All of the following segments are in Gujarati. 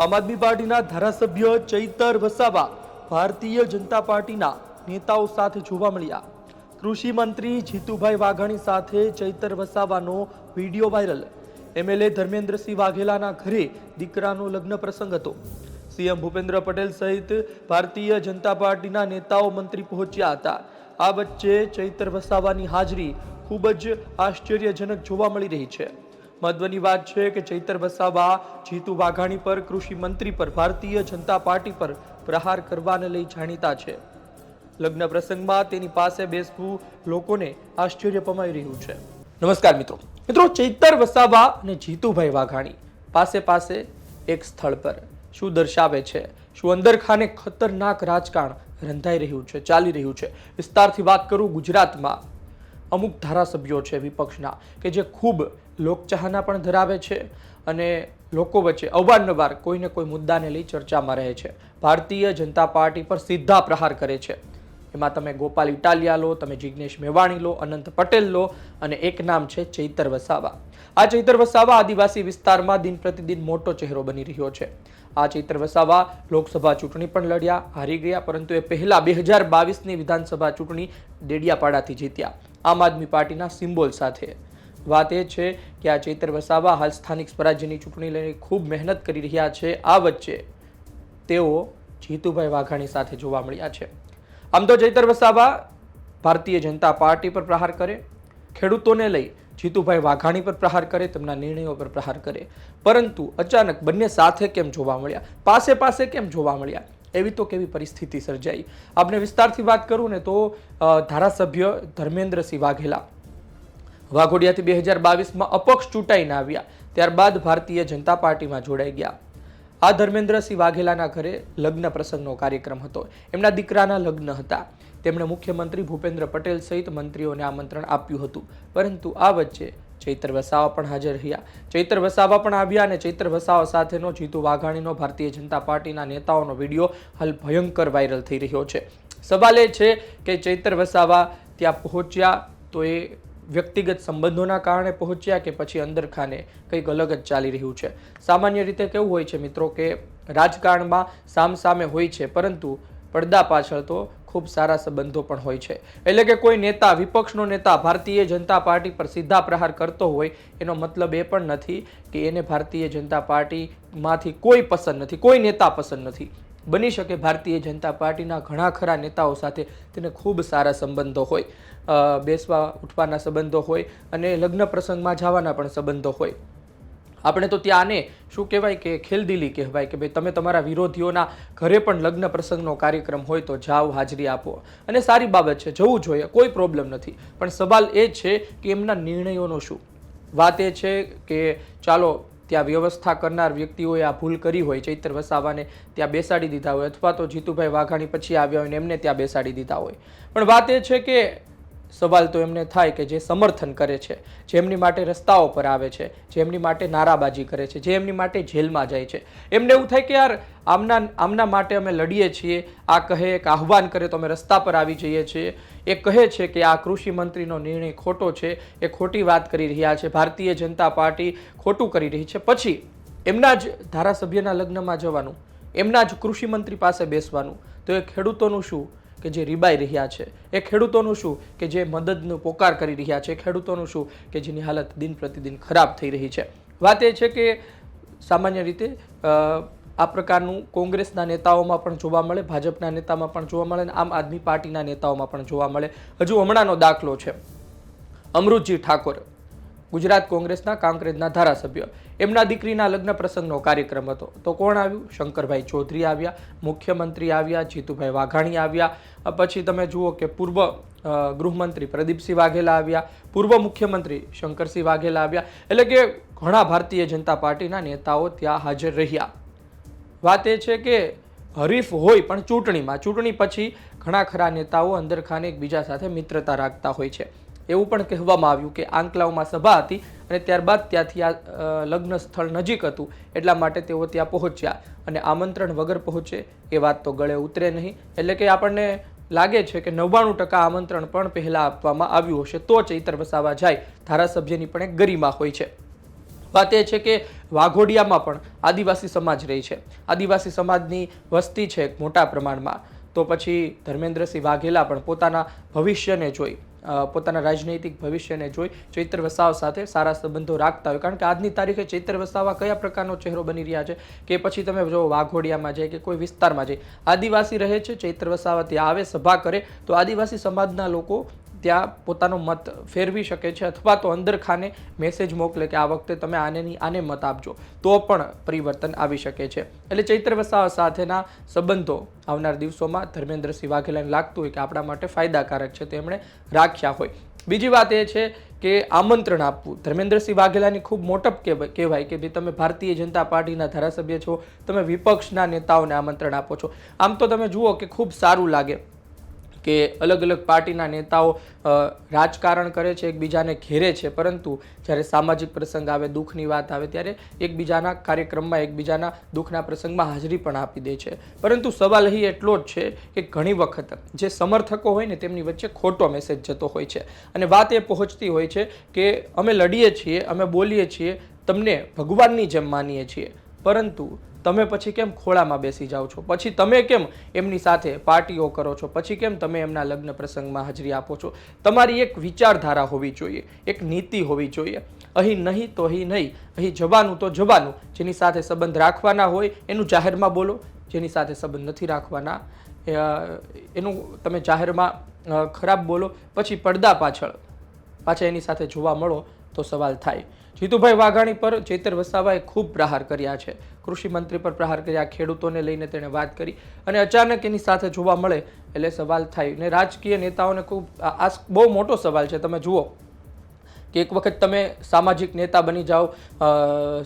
આમ આદમી પાર્ટીના ધારાસભ્ય ચૈતર વસાવા ભારતીય જનતા પાર્ટીના નેતાઓ સાથે જોવા મળ્યા. કૃષિ મંત્રી જીતુભાઈ વાઘાણી સાથે ચૈતર વસાવાનો વીડિયો વાયરલ. એમએલએ ધર્મેન્દ્રસિંહ વાઘેલાના ઘરે દીકરાનો લગ્ન પ્રસંગ હતો. સીએમ ભૂપેન્દ્ર પટેલ સહિત ભારતીય જનતા પાર્ટીના નેતાઓ મંત્રી પહોંચ્યા હતા. આ વચ્ચે ચૈતર વસાવાની હાજરી ખૂબ જ આશ્ચર્યજનક જોવા મળી રહી છે. મહત્વની વાત છે કે ચૈતર વસાવા, જીતુ વાઘાણી પર કૃષિ મંત્રી પર, ભારતીય જનતા પાર્ટી પર પ્રહાર કરવાને લઈ જાણીતા છે. લગ્ન પ્રસંગમાં તેની પાસે બેસવું લોકોને આશ્ચર્ય પમાઈ રહ્યું છે. નમસ્કાર મિત્રો. મિત્રો, ચૈતર વસાવા અને જીતુભાઈ વાઘાણી પાસે પાસે એક સ્થળ પર શું દર્શાવે છે? શું અંદરખાને ખતરનાક રાજકારણ રંધાઈ રહ્યું છે, ચાલી રહ્યું છે? વિસ્તારથી વાત કરું ગુજરાતમાં. અમુક ધારાસભ્યો છે વિપક્ષના કે જે ખૂબ લોકચાહના પણ ધરાવે છે અને લોકો વચ્ચે અવારનવાર કોઈને કોઈ મુદ્દાને લઈ ચર્ચામાં રહે છે. ભારતીય જનતા પાર્ટી પર સીધા પ્રહાર કરે છે. એમાં તમે ગોપાલ ઇટાલિયા લો, તમે જિગ્નેશ મેવાણી લો, અનંત પટેલ લો અને એક નામ છે ચૈતર વસાવા. આ ચૈતર વસાવા આદિવાસી વિસ્તારમાં દિન પ્રતિદિન મોટો ચહેરો બની રહ્યો છે. આ ચૈતર વસાવા લોકસભા ચૂંટણી પણ લડ્યા, હારી ગયા, પરંતુ એ પહેલાં બે હજાર બાવીસની વિધાનસભા ચૂંટણી ડેડિયાપાડાથી જીત્યા. આમ આદમી પાર્ટીના સિમ્બોલ સાથે. વાત એ છે કે આ ચૈતર વસાવા હાલ સ્થાનિક સ્વરાજ્યની ચૂંટણી લઈને ખૂબ મહેનત કરી રહ્યા છે. આ વચ્ચે તેઓ જીતુભાઈ વાઘાણી સાથે જોવા મળ્યા છે. આમ તો ચૈતર વસાવા ભારતીય જનતા પાર્ટી પર પ્રહાર કરે, ખેડૂતોને લઈ જીતુભાઈ વાઘાણી પર પ્રહાર કરે, તેમના નિર્ણયો પર પ્રહાર કરે. પરંતુ અચાનક બંને સાથે કેમ જોવા મળ્યા? પાસે પાસે કેમ જોવા મળ્યા? એવી તો કેવી પરિસ્થિતિ સર્જાઈ? આપણે વિસ્તારથી વાત કરું ને તો ધારાસભ્ય ધર્મેન્દ્રસિંહ વાઘેલા વાઘોડિયાથી બે હજાર બાવીસમાં અપક્ષ ચૂંટાઈને આવ્યા. ત્યારબાદ ભારતીય જનતા પાર્ટીમાં જોડાઈ ગયા. આ ધર્મેન્દ્રસિંહ વાઘેલાના ઘરે લગ્ન પ્રસંગનો કાર્યક્રમ હતો. એમના દીકરાના લગ્ન હતા. તેમણે મુખ્યમંત્રી ભૂપેન્દ્ર પટેલ સહિત મંત્રીઓને આમંત્રણ આપ્યું હતું. પરંતુ આ વચ્ચે ચૈતર વસાવા પણ હાજર રહ્યા. ચૈતર વસાવા પણ આવ્યા અને ચૈતર વસાવા સાથેનો જીતુ વાઘાણીનો ભારતીય જનતા પાર્ટીના નેતાઓનો વીડિયો હાલ ભયંકર વાયરલ થઈ રહ્યો છે. સવાલ એ છે કે ચૈતર વસાવા ત્યાં પહોંચ્યા તો એ વ્યક્તિગત સંબંધોના કારણે પહોંચ્યા કે પછી અંદરખાને કંઈક અલગ જ ચાલી રહ્યું છે? સામાન્ય રીતે કેવું હોય છે મિત્રો કે રાજકારણમાં સામ સામે હોય છે, પરંતુ પડદા પાછળ તો ખૂબ સારા સંબંધો પણ હોય છે. એટલે કે કોઈ નેતા, વિપક્ષનો નેતા ભારતીય જનતા પાર્ટી પર સીધા પ્રહાર કરતો હોય, એનો મતલબ એ પણ નથી કે એને ભારતીય જનતા પાર્ટીમાંથી કોઈ પસંદ નથી, કોઈ નેતા પસંદ નથી. બની શકે ભારતીય જનતા પાર્ટીના ઘણા ખરા નેતાઓ સાથે તેને ખૂબ સારા સંબંધો હોય બેસવા, ઉઠવાના સંબંધો હોય અને લગ્ન પ્રસંગમાં જવાના પણ સંબંધો હોય. આપણે તો ત્યાંને શું કહેવાય કે ખેલદિલી કહેવાય કે ભાઈ તમે તમારા વિરોધીઓના ઘરે પણ લગ્ન પ્રસંગનો કાર્યક્રમ હોય તો જાઓ, હાજરી આપો. અને સારી બાબત છે, જવું જોઈએ, કોઈ પ્રોબ્લેમ નથી. પણ સવાલ એ છે કે એમના નિર્ણયોનો શું? વાત એ છે કે ચાલો ત્યાં વ્યવસ્થા કરનાર વ્યક્તિઓએ આ ભૂલ કરી હોય, ચૈતર વસાવાને ત્યાં બેસાડી દીધા હોય અથવા તો જીતુભાઈ વાઘાણી પછી આવ્યા હોય ને એમને ત્યાં બેસાડી દીધા હોય. પણ વાત એ છે કે સવાલ તો એમને થાય કે જે સમર્થન કરે છે જેમની માટે રસ્તાઓ પર આવે છે જેમની માટે નારાબાજી કરે છે, જે એમની માટે જેલમાં જાય છે. એમને એવું થાય કે યાર, આમના આમના માટે અમે લડીએ છીએ, આ કહે, એક આહવાન કરે તો અમે રસ્તા પર આવી જઈએ છીએ. એ કહે છે કે આ કૃષિ મંત્રીનો નિર્ણય ખોટો છે, એ ખોટી વાત કરી રહ્યા છે, ભારતીય જનતા પાર્ટી ખોટું કરી રહી છે. પછી, એમના જ ધારાસભ્યના લગ્નમાં જવાનું, એમના જ કૃષિ મંત્રી પાસે બેસવાનું, તો એ ખેડૂતોનું શું? કે જે રીબાઈ રહ્યા છે, એ ખેડૂતોનું શું? કે જે મદદનો પોકાર કરી રહ્યા છે ખેડૂતોનું શું? કે જેની હાલત દિન પ્રતિદિન ખરાબ થઈ રહી છે. વાત એ છે કે સામાન્ય રીતે આ પ્રકારનું કોંગ્રેસના નેતાઓમાં પણ જોવા મળે, ભાજપના નેતામાં પણ જોવા મળે અને આમ આદમી પાર્ટીના નેતાઓમાં પણ જોવા મળે. હજુ હમણાંનો દાખલો છે. અમૃતજી ઠાકોર, ગુજરાત કોંગ્રેસના કાંકરેજના ધારાસભ્ય. એમના દીકરીના લગ્ન પ્રસંગનો કાર્યક્રમ હતો. તો કોણ આવ્યું? શંકરભાઈ ચૌધરી આવ્યા, મુખ્યમંત્રી આવ્યા, જીતુભાઈ વાઘાણી આવ્યા. પછી તમે જુઓ કે પૂર્વ ગૃહમંત્રી પ્રદીપસિંહ વાઘેલા આવ્યા, પૂર્વ મુખ્યમંત્રી શંકરસિંહ વાઘેલા આવ્યા. એટલે કે ઘણા ભારતીય જનતા પાર્ટીના નેતાઓ ત્યાં હાજર રહ્યા. વાત એ છે કે હરીફ હોય પણ ચૂંટણીમાં, ચૂંટણી પછી ઘણા ખરા નેતાઓ અંદરખાને એકબીજા સાથે મિત્રતા રાખતા હોય છે. એવું પણ કહેવામાં આવ્યું કે આંકલાવમાં સભા હતી અને ત્યારબાદ ત્યાંથી આ લગ્ન સ્થળ નજીક હતું એટલા માટે તેઓ ત્યાં પહોંચ્યા અને આમંત્રણ વગર પહોંચે એ વાત તો ગળે ઉતરે નહીં. એટલે કે આપણને લાગે છે કે નવ્વાણું ટકા આમંત્રણ પણ પહેલાં આપવામાં આવ્યું હશે તો ચૈતર વસાવા જાય. ધારાસભ્યની પણ એક ગરિમા હોય છે. વાત એ છે કે વાઘોડિયામાં પણ આદિવાસી સમાજ રહી છે. આદિવાસી સમાજની વસ્તી છે મોટા પ્રમાણમાં. તો પછી ધર્મેન્દ્રસિંહ વાઘેલા પણ પોતાના ભવિષ્યને જોઈ પોતાના રાજનૈતિક ભવિષ્યને જોઈ ચૈત્ર વસાવ સાથે સારા સંબંધો રાખતા હોય. કારણ કે આજની તારીખે ચૈત્ર વસાવા કયા પ્રકારનો ચહેરો બની રહ્યા છે કે પછી તમે જો વાઘોડિયામાં જાય કે કોઈ વિસ્તારમાં જાય આદિવાસી રહે છે, ચૈત્ર વસાવા ત્યાં આવે, સભા કરે, તો આદિવાસી સમાજના લોકો ત્યાં પોતાનો મત ફેરવી શકે છે અથવા તો અંદર ખાને મેસેજ મોકલે કે આ વખતે તમે આને આને મત આપજો. તો પણ પરિવર્તન આવી શકે છે. એટલે ચૈત્ર વસાવા સાથેના સંબંધો આવનાર દિવસોમાં ધર્મેન્દ્રસિંહ વાઘેલાને લાગતું હોય કે આપણા માટે ફાયદાકારક છે, તેમણે રાખ્યા હોય. બીજી વાત એ છે કે આમંત્રણ આપવું. ધર્મેન્દ્રસિંહ વાઘેલાની ખૂબ મોટપ કહેવાય કે ભાઈ તમે ભારતીય જનતા પાર્ટીના ધારાસભ્ય છો, તમે વિપક્ષના નેતાઓને આમંત્રણ આપો છો. આમ તો તમે જુઓ કે ખૂબ સારું લાગે. કે અલગ અલગ પાર્ટીના નેતાઓ રાજકારણ કરે છે, એકબીજાને ઘેરે છે. પરંતુ જ્યારે સામાજિક પ્રસંગ આવે, દુઃખની વાત આવે, ત્યારે એકબીજાના કાર્યક્રમમાં, એકબીજાના દુઃખના પ્રસંગમાં હાજરી પણ આપી દે છે. પરંતુ સવાલ અહીં એટલો જ છે કે ઘણી વખત જે સમર્થકો હોય ને, તેમની વચ્ચે ખોટો મેસેજ જતો હોય છે. અને વાત એ પહોંચતી હોય છે કે અમે લડીએ છીએ, અમે બોલીએ છીએ, તમને ભગવાનની જેમ માનીએ છીએ. પરંતુ તમે પછી કેમ ખોળામાં બેસી જાઓ છો? પછી તમે કેમ એમની સાથે પાર્ટીઓ કરો છો? પછી કેમ તમે એમના લગ્ન પ્રસંગમાં હાજરી આપો છો? તમારી એક વિચારધારા હોવી જોઈએ, એક નીતિ હોવી જોઈએ. અહીં નહીં તો અહીં નહીં, અહીં જવાનું તો જવાનું જેની સાથે સંબંધ રાખવાના હોય, એનું જાહેરમાં બોલો. જેની સાથે સંબંધ નથી રાખવાના એનું તમે જાહેરમાં ખરાબ બોલો. પછી પડદા પાછળ, પાછા એની સાથે જોવા મળો તો સવાલ થાય. જીતુભાઈ વાઘાણી પર ચેતર વસાવાએ ખૂબ પ્રહાર કર્યા છે. કૃષિ મંત્રી પર પ્રહાર કર્યા, ખેડૂતોને લઈને તેણે વાત કરી અને અચાનક એની સાથે જોવા મળે એટલે સવાલ થાય. ને રાજકીય નેતાઓને ખૂબ, આ બહુ મોટો સવાલ છે. તમે જુઓ કે એક વખત તમે સામાજિક નેતા બની જાઓ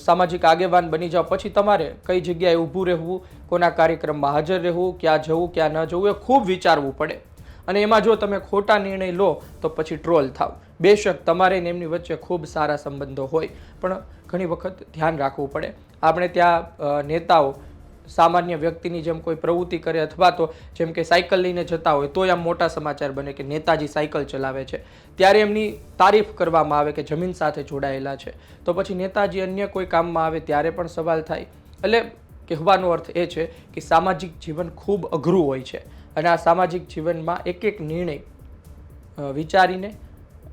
સામાજિક આગેવાન બની જાઓ, પછી તમારે કઈ જગ્યાએ ઊભું રહેવું, કોના કાર્યક્રમમાં હાજર રહેવું, ક્યાં જવું, ક્યાં ન જવું એ ખૂબ વિચારવું પડે. અને એમાં જો તમે ખોટા નિર્ણય લો, તો પછી ટ્રોલ થાવ. બેશક તમારે ને એમની વચ્ચે ખૂબ સારા સંબંધો હોય. પણ ઘણી વખત ધ્યાન રાખવું પડે. આપણે ત્યાં નેતાઓ સામાન્ય વ્યક્તિની જેમ કોઈ પ્રવૃત્તિ કરે અથવા તો જેમ કે સાયકલ લઈને જતા હોય તો આમ મોટા સમાચાર બને કે નેતાજી સાયકલ ચલાવે છે. ત્યારે એમની તારીફ કરવામાં આવે કે જમીન સાથે જોડાયેલા છે. તો પછી નેતાજી અન્ય કોઈ કામમાં આવે ત્યારે પણ સવાલ થાય. એટલે કહેવાનો અર્થ એ છે કે સામાજિક જીવન ખૂબ અઘરું હોય છે. અને આ સામાજિક જીવનમાં એક એક નિર્ણય વિચારીને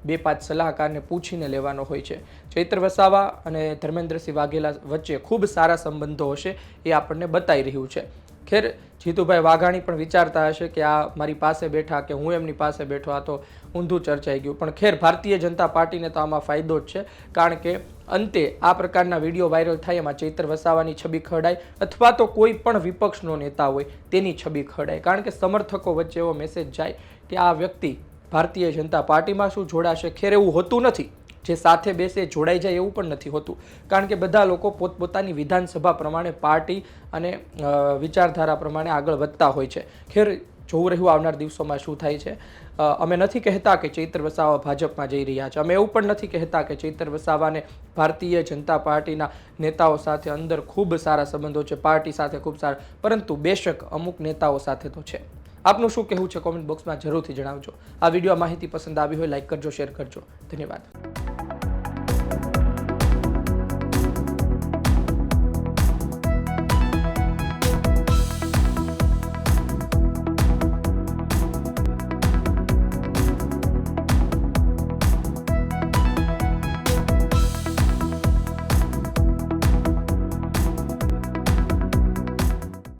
બે પાંચ સલાહકારને પૂછીને લેવાનો હોય છે. ચૈત્ર વસાવા અને ધર્મેન્દ્રસિંહ વાઘેલા વચ્ચે ખૂબ સારા સંબંધો હશે એ આપણને બતાવી રહ્યું છે. ખેર, જીતુભાઈ વાઘાણી પણ વિચારતા હશે કે આ મારી પાસે બેઠા કે હું એમની પાસે બેઠો, આ તો ઊંધું ચર્ચાઈ ગયું. પણ ખેર, ભારતીય જનતા પાર્ટીને તો આમાં ફાયદો જ છે. કારણ કે અંતે આ પ્રકારના વીડિયો વાયરલ થાય એમાં ચૈત્ર વસાવાની છબી ખરડાય અથવા તો કોઈ પણ વિપક્ષનો નેતા હોય તેની છબી ખરડાય. કારણ કે સમર્થકો વચ્ચે એવો મેસેજ જાય કે આ વ્યક્તિ ભારતીય જનતા પાર્ટીમાં શું જોડાશે ખેર એવું હોતું નથી. જે સાથે બેસે જોડાઈ જાય એવું પણ નથી હોતું. કારણ કે બધા લોકો પોતપોતાની વિધાનસભા પ્રમાણે પાર્ટી અને વિચારધારા પ્રમાણે આગળ વધતા હોય છે. ખેર જોવું રહ્યું આવનાર દિવસોમાં શું થાય છે. અમે નથી કહેતા કે ચૈત્ર વસાવા ભાજપમાં જઈ રહ્યા છે. અમે એવું પણ નથી કહેતા કે ચૈત્ર વસાવાને ભારતીય જનતા પાર્ટીના નેતાઓ સાથે અંદર ખૂબ સારા સંબંધો છે, પાર્ટી સાથે ખૂબ સારા, પરંતુ બેશક અમુક નેતાઓ સાથે તો છે. આપનું શું કહેવું છે કોમેન્ટ બોક્સમાં જરૂરથી જણાવજો. આ વીડિયો માહિતી પસંદ આવી હોય લાઇક કરજો, શેર કરજો. ધન્યવાદ.